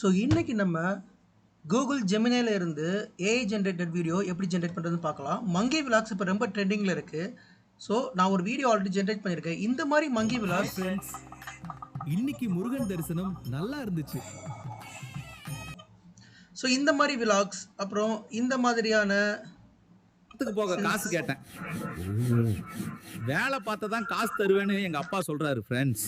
So இன்னைக்கு நம்ம Google ஜெமினில இருந்து ஏஐ ஜென்ரேட்டட் வீடியோ எப்படி ஜென்ரேட் பண்ணுறதுன்னு பார்க்கலாம். மங்கி விலாக்ஸ் இப்போ ரொம்ப ட்ரெண்டிங்கில் இருக்குது ஸோ நான் ஒரு வீடியோ ஆல்ரெடி ஜென்ரேட் பண்ணியிருக்கேன். இந்த மாதிரி மங்கி விலாக்ஸ் இன்னைக்கு முருகன் தரிசனம் நல்லா இருந்துச்சு. ஸோ இந்த மாதிரி விலாக்ஸ் அப்புறம் இந்த மாதிரியான படத்துக்கு போக காசு கேட்டேன். வேலை பார்த்தா தான் காசு தருவேன்னு எங்க அப்பா சொல்றாரு ஃப்ரெண்ட்ஸ்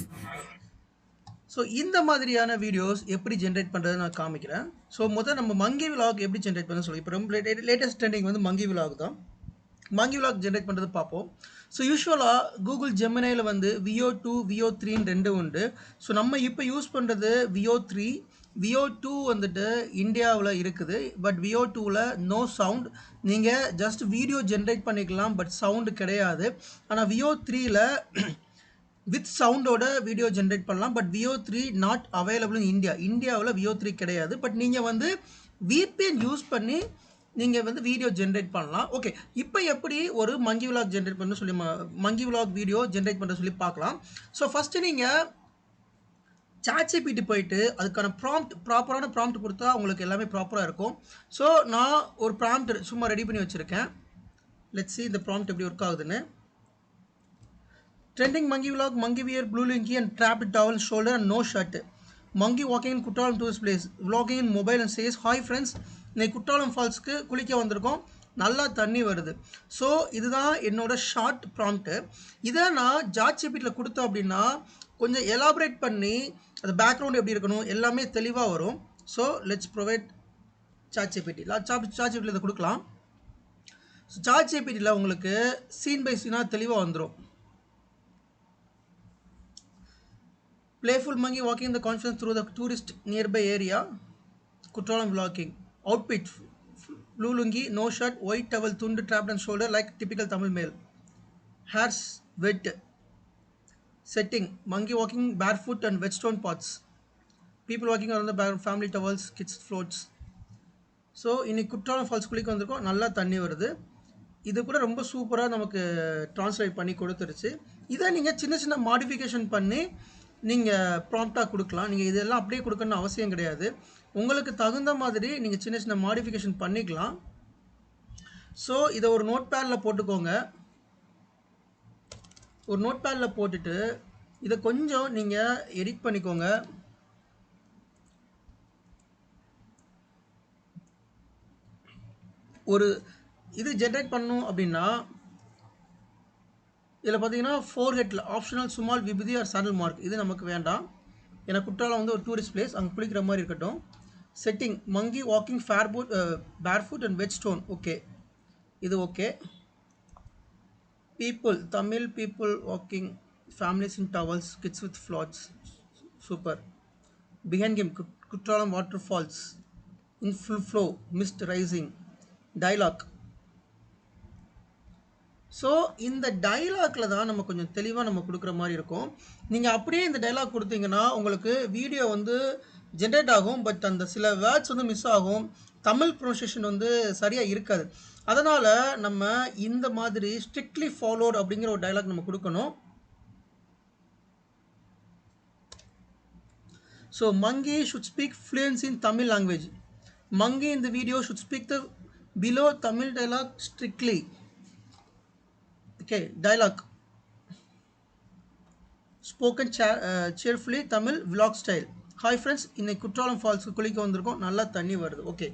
ஸோ இந்த மாதிரியான வீடியோஸ் எப்படி ஜென்ரேட் பண்ணுறது நான் காமிக்கிறேன். ஸோ முதல் நம்ம மங்கி விலாக் எப்படி ஜென்ரேட் பண்ண சொல்லி இப்போ ரொம்ப லேட்டஸ்ட் ட்ரெண்டிங் வந்து மங்கி விலாக் தான். மங்கி விலாக் ஜென்ரேட் பண்ணுறது பார்ப்போம். ஸோ யூஸ்வலாக கூகுள் ஜெமினையில் வந்து விஓ டூ வியோ த்ரீன்னு ரெண்டு உண்டு. ஸோ நம்ம இப்போ யூஸ் பண்ணுறது விஓ த்ரீ விஓ டூ வந்துட்டு இந்தியாவில் இருக்குது. பட் விஓ டூவில் நோ சவுண்ட் நீங்கள் ஜஸ்ட் வீடியோ ஜென்ரேட் பண்ணிக்கலாம் பட் சவுண்டு கிடையாது. ஆனால் வியோ த்ரீயில் வித் சவுண்டோட வீடியோ ஜென்ரேட் பண்ணலாம். But Veo three not available in India இந்தியாவில் வியோ த்ரீ கிடையாது. பட் நீங்கள் வந்து விபிஎன் யூஸ் பண்ணி நீங்கள் வந்து வீடியோ ஜென்ரேட் பண்ணலாம். ஓகே இப்போ எப்படி ஒரு மங்கி விலாக் ஜென்ரேட் பண்ண சொல்லி ம- மங்கி விலாக் வீடியோ ஜென்ரேட் பண்ண சொல்லி பார்க்கலாம். ஸோ ஃபஸ்ட்டு நீங்கள் சாட்சிபிட்டு போயிட்டு அதுக்கான ப்ராம்ப்ட் ப்ராப்பரான ப்ராம்ப்ட் கொடுத்தா உங்களுக்கு எல்லாமே ப்ராப்பராக இருக்கும். ஸோ நான் ஒரு ப்ராம்ப்ட் சும்மா ரெடி பண்ணி வச்சுருக்கேன். லெட்ஸ் இந்த ப்ராம்ப்ட் எப்படி ஒர்க் ஆகுதுன்னு. Trending monkey vlog, monkey wear blue linky and trapped towel, shoulder and no shirt. Monkey walking in Kutralam tourist place vlogging in mobile and says hi friends இன்னைக்கு குற்றாலம் ஃபால்ஸ்க்கு குளிக்க வந்திருக்கோம். நல்லா தண்ணி வருது. ஸோ இதுதான் என்னோட ஷார்ட் ப்ராம்ப்ட்டு இதை நான் ஜாட் ஜிபிட்டியில் கொடுத்தோம் அப்படின்னா கொஞ்சம் எலாபரேட் பண்ணி அது பேக்ரவுண்ட் எப்படி இருக்கணும் எல்லாமே தெளிவாக வரும். So let's provide chat GPT chat ஜிபிட்டியில் இதை கொடுக்கலாம். ஸோ சாட் ஜிபிட்டியில் உங்களுக்கு சீன் பை சீனாக தெளிவாக வந்துடும் Playful monkey walking in the confidence through the tourist nearby area. Kutralam vlogging. Outfit. Blue lungi, no shirt, white towel, tundu trapped on shoulder like typical Tamil male. Hairs wet. Setting. Monkey walking barefoot and whetstone pots. People walking around the background, family towels, kids floats. So இன்னைக்கு Courtallam falls குளிக்க வந்திருக்கோம் நல்லா தண்ணி வருது இது கூட ரொம்ப சூப்பராக நமக்கு ட்ரான்ஸ்லேட் பண்ணி கொடுத்துருச்சு இதை நீங்கள் சின்ன சின்ன மாடிஃபிகேஷன் பண்ணி நீங்கள் ப்ராம்ப்டாக கொடுக்கலாம். நீங்கள் இதெல்லாம் அப்படியே கொடுக்கணும்னு அவசியம் கிடையாது. உங்களுக்கு தகுந்த மாதிரி நீங்கள் சின்ன சின்ன மாடிஃபிகேஷன் பண்ணிக்கலாம். ஸோ இதை ஒரு நோட் பேடில் போட்டுக்கோங்க. ஒரு நோட் பேடில் போட்டுட்டு இதை கொஞ்சம் நீங்கள் எடிட் பண்ணிக்கோங்க. ஒரு இது ஜென்ரேட் பண்ணும் அப்படின்னா இதில் பார்த்தீங்கன்னா ஃபோர் ஹெட்டில் optional small vibhuti or channel mark இது நமக்கு வேண்டாம். ஏன்னா குற்றாலம் வந்து ஒரு டூரிஸ்ட் பிளேஸ் அங்கே குளிக்கிற மாதிரி இருக்கட்டும். Setting monkey walking barefoot barefoot and wet stone okay இது okay people Tamil people walking families in towels kids with floats super behind cam Kutralam water falls in full flow mist rising dialogue so இந்த டைலாக்ல தான் நம்ம கொஞ்சம் தெளிவாக நம்ம கொடுக்குற மாதிரி இருக்கும். நீங்கள் அப்படியே இந்த டைலாக் கொடுத்தீங்கன்னா உங்களுக்கு வீடியோ வந்து ஜென்ரேட் ஆகும். பட் அந்த சில வேர்ட்ஸ் வந்து மிஸ் ஆகும். தமிழ் ப்ரொனன்சியேஷன் வந்து சரியாக இருக்காது. அதனால் நம்ம இந்த மாதிரி ஸ்ட்ரிக்ட்லி ஃபாலோட் அப்படிங்கிற ஒரு டைலாக் நம்ம கொடுக்கணும். So monkey should speak fluency in Tamil language monkey இந்த video should speak the below Tamil dialogue strictly. Okay, dialogue. Spoken cheerfully Tamil vlog style hi friends இன்னைக்கு குற்றாலம் ஃபால்ஸுக்கு குளிக்க வந்திருக்கோம். நல்லா தண்ணி வருது. ஓகே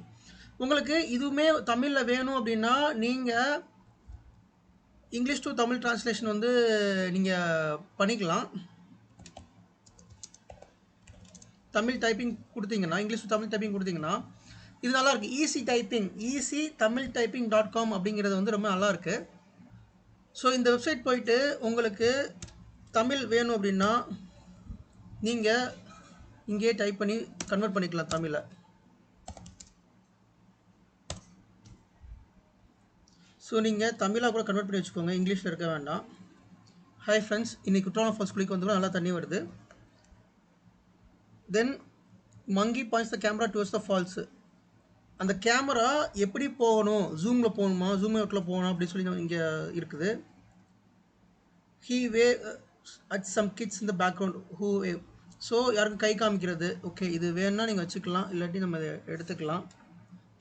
உங்களுக்கு இதுவுமே தமிழில் வேணும் அப்படின்னா நீங்கள் இங்கிலீஷ் டு தமிழ் டிரான்ஸ்லேஷன் வந்து நீங்கள் பண்ணிக்கலாம். தமிழ் டைப்பிங் கொடுத்தீங்கன்னா இங்கிலீஷ் டு தமிழ் டைப்பிங் கொடுத்தீங்கன்னா இது நல்லாயிருக்கு easy typing easy Tamil typing dot com அப்படிங்கிறது வந்து ரொம்ப நல்லாயிருக்கு ஸோ இந்த வெப்சைட் போயிட்டு உங்களுக்கு தமிழ் வேணும் அப்படின்னா நீங்கள் இங்கேயே டைப் பண்ணி கன்வெர்ட் பண்ணிக்கலாம் தமிழை. ஸோ நீங்கள் தமிழாக கூட கன்வெர்ட் பண்ணி வச்சுக்கோங்க. இங்கிலீஷில் இருக்க வேண்டாம். ஹாய் ஃப்ரெண்ட்ஸ் இன்றைக்கி குற்றாலம் ஃபால்ஸ் குளிக்கு வந்து நல்லா தண்ணி வருது. Then monkey points the camera towards the falls அந்த கேமரா எப்படி போகணும்? ஜூமில் போகணுமா? ஜூம் அவுட்டில் போகணும் அப்படின்னு சொல்லி இங்கே இருக்குது. He wave at some kids இந்த பேக்ரவுண்ட் ஹூ வே ஸோ யாருக்கும் கை காமிக்கிறது. ஓகே இது வேணும்னா நீங்கள் வச்சுக்கலாம். இல்லாட்டி நம்ம இதை எடுத்துக்கலாம்.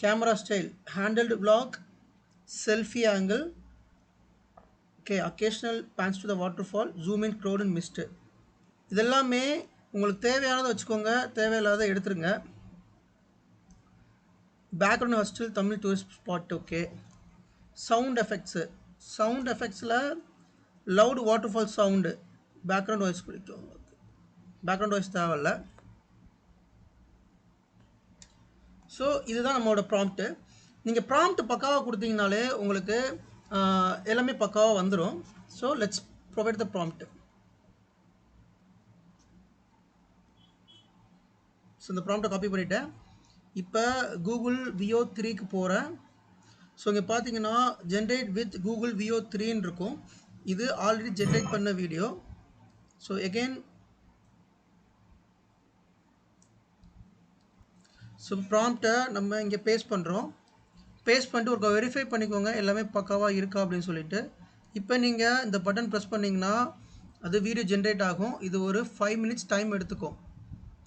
Camera style handheld vlog selfie angle okay occasional pans to the water fall zoom in crowd and mist இதெல்லாமே உங்களுக்கு தேவையானதை வச்சுக்கோங்க. தேவையில்லாத எடுத்துருங்க. Background hostel Tamil tourist spot okay sound effects sound எஃபெக்ட்ஸில் loud water fall sound background voice பிடிக்கும் background voice தேவையில்ல. So இதுதான் நம்மளோட ப்ராம்ப்ட்டு நீங்கள் ப்ராம்ப்ட் பக்காவாக கொடுத்தீங்கனாலே உங்களுக்கு எல்லாமே பக்காவாக வந்துடும் so let's provide the prompt so இந்த ப்ராம்ப்டை காப்பி பண்ணிவிட்டேன் இப்போ கூகுள் வியோ த்ரீக்கு போகிறேன் ஸோ இங்கே பார்த்தீங்கன்னா ஜென்ரேட் வித் கூகுள் வியோ த்ரீன்னு இருக்கும். இது ஆல்ரெடி ஜென்ரேட் பண்ண வீடியோ ஸோ எகெயின் ஸோ ப்ராம்ப்டை நம்ம இங்கே பேஸ்ட் பண்ணுறோம் பேஸ்ட் பண்ணிட்டு ஒரு வெரிஃபை பண்ணிக்கோங்க. எல்லாமே பக்காவாக இருக்கா அப்படின்னு சொல்லிட்டு. இப்போ நீங்கள் இந்த பட்டன் ப்ரெஸ் பண்ணிங்கன்னா அது வீடியோ ஜென்ரேட் ஆகும். இது ஒரு ஃபைவ் மினிட்ஸ் டைம் எடுத்துக்கும்.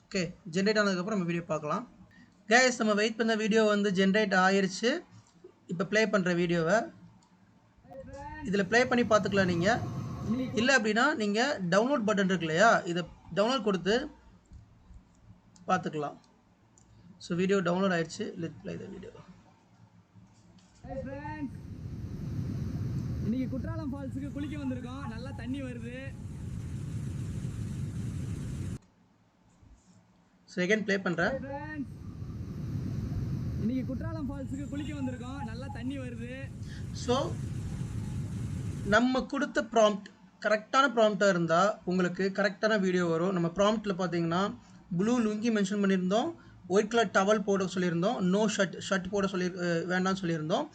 ஓகே ஜென்ரேட் ஆனதுக்கப்புறம் நம்ம வீடியோ பார்க்கலாம். கேஸ் நம்ம வெயிட் பண்ண வீடியோ வந்து ஜென்ரேட் ஆயிருச்சு. இப்போ ப்ளே பண்ணுற வீடியோவை இதில் ப்ளே பண்ணி பார்த்துக்கலாம் நீங்கள் இல்லை அப்படின்னா நீங்கள் டவுன்லோட் பட்டன் இருக்கு இல்லையா? இதை டவுன்லோட் கொடுத்து பார்த்துக்கலாம். ஸோ வீடியோ டவுன்லோட் ஆயிடுச்சு லெட் ப்ளே த வீடியோ. இன்னைக்கு குற்றாலம் ஃபால்ஸுக்கு குளிக்க வந்திருக்கோம். நல்லா தண்ணி வருது. எகைன் ப்ளே பண்ணுறேன். இன்னைக்கு குற்றாலம் ஃபால்ஸுக்கு குளிக்க வந்திருக்கோம். நல்லா தண்ணி வருது. ஸோ நம்ம கொடுத்த ப்ராம்ப்ட் கரெக்டான ப்ராம்ப்டாக இருந்தால் உங்களுக்கு கரெக்டான வீடியோ வரும். நம்ம ப்ராம்ப்டில் பார்த்தீங்கன்னா ப்ளூ லுங்கி மென்ஷன் பண்ணியிருந்தோம். ஒயிட் கலர் டவல் போட சொல்லியிருந்தோம். நோ ஷர்ட் ஷர்ட் போட சொல்லி வேண்டாம்னு சொல்லியிருந்தோம்.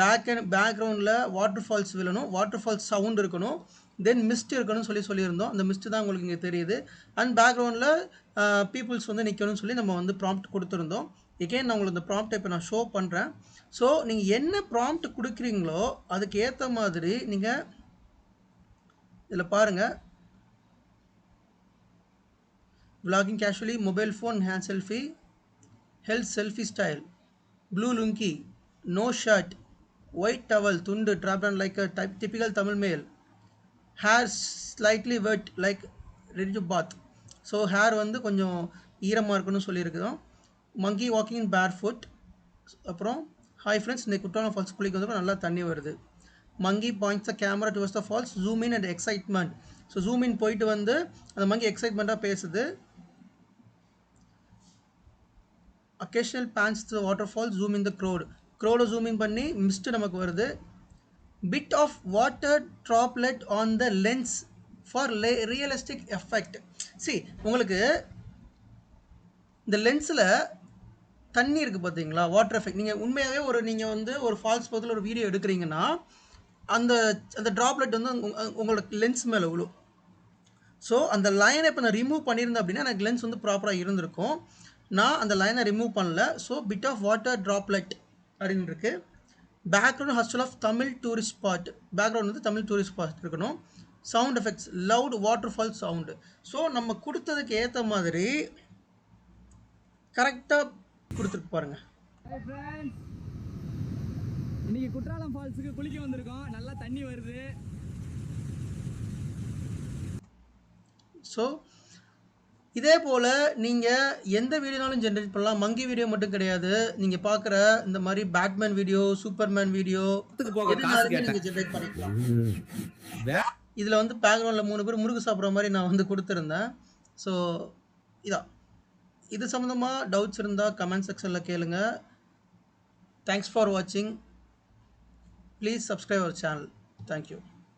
பேக் அண்ட் பேக்ரவுண்டில் வாட்டர் ஃபால்ஸ் விழணும். வாட்டர் ஃபால்ஸ் சவுண்ட் இருக்கணும். தென் மிஸ்ட் இருக்கணும்னு சொல்லி சொல்லியிருந்தோம். அந்த மிஸ்ட் தான் உங்களுக்கு இங்கே தெரியுது. அண்ட் பேக்ரவுண்டில் பீப்புள்ஸ் வந்து நிற்கணும்னு சொல்லி நம்ம வந்து ப்ராம்ப்ட் கொடுத்துருந்தோம். எகெயின் நான் உங்களுக்கு இந்த ப்ராம்ப்டை இப்போ நான் ஷோ பண்ணுறேன் ஸோ நீங்கள் என்ன ப்ராம்ப்ட் கொடுக்குறீங்களோ அதுக்கு ஏற்ற மாதிரி நீங்கள் இதில் பாருங்கள் vlogging casually mobile phone hand selfie health selfie style blue lungi no shirt white towel tundu trapped on like a type, typical tamil male hair slightly wet like ready to bath so hair வந்து கொஞ்சம் ஈரமாக இருக்கணும்னு சொல்லியிருக்கிறோம் மங்கி walking இன் பேர் foot அப்புறம் hi friends இந்த Courtallam falls குளிக்கிறதுக்கு நல்லா தண்ணி வருது. Monkey points the camera towards the falls zoom in and excitement so zoom in போயிட்டு வந்து அந்த மங்கி எக்ஸைட்மெண்ட்டாக பேசுது. Occasional pans the water fall zoom in the crowd க்ரோடை zoom in பண்ணி மிஸ்ட்டு நமக்கு வருது. Bit of water droplet on the lens for lay realistic effect see உங்களுக்கு இந்த லென்ஸில் தண்ணி இருக்குது பார்த்தீங்களா வாட்டர் எஃபெக்ட் நீங்கள் உண்மையாகவே ஒரு நீங்கள் வந்து ஒரு ஃபால்ஸ் பக்கத்தில் ஒரு வீடியோ எடுக்கிறீங்கன்னா அந்த அந்த ட்ராப்லெட் வந்து உங்க- உங்களுக்கு லென்ஸ் மேலே விழும் ஸோ அந்த லைனை இப்போ நான் ரிமூவ் பண்ணியிருந்தேன் அப்படின்னா எனக்கு லென்ஸ் வந்து ப்ராப்பராக இருந்திருக்கும். நான் அந்த லைனை ரிமூவ் பண்ணல. So bit of water droplet அப்படின்னு இருக்கு. Background hustle of Tamil tourist spot background வந்து தமிழ் டூரிஸ்ட் ஸ்பாட் இருக்கணும். Sound effects loud water fall sound so நம்ம கொடுத்ததுக்கு ஏற்ற மாதிரி கரெக்டாக Hey friends. இன்னைக்கு குற்றாலம் ஃபால்ஸுக்கு குளிக்க வந்திருக்கோம். நல்லா தண்ணி வருது. ஸோ இதே போல் நீங்கள் எந்த வீடியோனாலும் ஜென்ரேட் பண்ணலாம். மங்கி வீடியோ மட்டும் கிடையாது. நீங்கள் பார்க்குற இந்த மாதிரி பேட்மேன் வீடியோ சூப்பர்மேன் வீடியோ நீங்கள் ஜென்ரேட் பண்ணிக்கலாம். இதில் வந்து பேக்ரவுண்டில் மூணு பேர் முருகு சாப்பிட்ற மாதிரி நான் வந்து கொடுத்துருந்தேன். ஸோ இதான். இது சம்மந்தமாக டவுட்ஸ் இருந்தால் கமெண்ட் செக்ஷனில் கேளுங்க. தேங்க்ஸ் ஃபார் வாட்சிங் please subscribe our channel thank you